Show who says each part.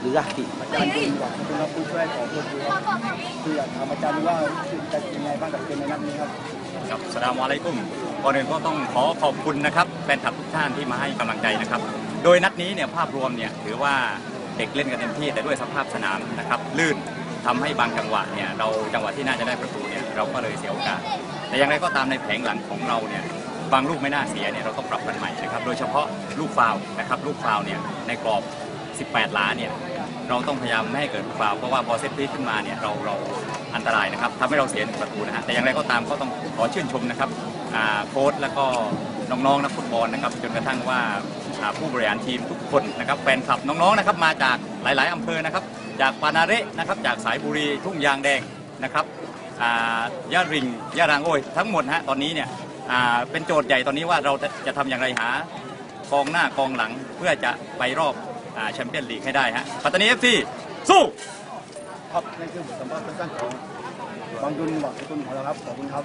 Speaker 1: หรืออะไร
Speaker 2: อาจารย์ดุลครับคุณครับผู้ช่วยของโค้ชดูครับคืออยากถามอาจารย์ดูว่ารู้สึกจะยังไงบ้างกับเกมในนัดนี้ครับ
Speaker 3: ครับสลามอะลัยกุมก่อนอื่นก็ต้องขอขอบคุณนะครับแฟนคลับทุกท่านที่มาให้กำลังใจนะครับ โดยนัดนี้เนี่ยภาพรวมเนี่ยถือว่าเด็กเล่นกันเต็มที่แต่ด้วยสภาพสนามนะครับลื่นทำให้บางจังหวะเนี่ยเราจังหวะที่น่าจะได้ประตูเนี่ยเราก็เลยเสียโอกาสแต่อย่างไรก็ตามในแผงหลังของเราเนี่ยบางลูกไม่น่าเสียเนี่ยเราต้องปรับกันใหม่นะครับโดยเฉพาะลูกฟาวนะครับลูกฟาวเนี่ยในกรอบ 18 ล้านเนี่ยเราต้องพยายามไม่ให้เกิดลูกฟาวเพราะว่าพอเซตพีขึ้นมาเนี่ยเราเราอันตรายนะครับทำให้เราเสียหนึ่งประตูนะฮะแต่อย่างไรก็ตามก็ต้องขอชื่นชมนะครับโค้ชแล้วก็น้องๆนักฟุตบอลนะครับจนกระทั่งว่าผู้บริหารทีมทุกคนนะครับแฟนคลับน้องๆนะครับมาจากหลาย ๆอำเภอนะครับจากปานาเระนะครับจากสายบุรีทุ่งยางแดงนะครับอ่ายะริงยะรางโอยทั้งหมดฮะตอนนี้เนี่ย เป็นโจทย์ใหญ่ตอนนี้ว่าเราจะจะทำอย่างไรหากองหน้ากองหลังเพื่อจะไปรอบแชมเปี้ยนลีกให้ได้ฮะปัตตานีเอฟซีสู้
Speaker 2: ครับนั่นคือสัมภาษณ์สั้นๆของบางดุลบอกคุณของเราครับขอบคุณครับ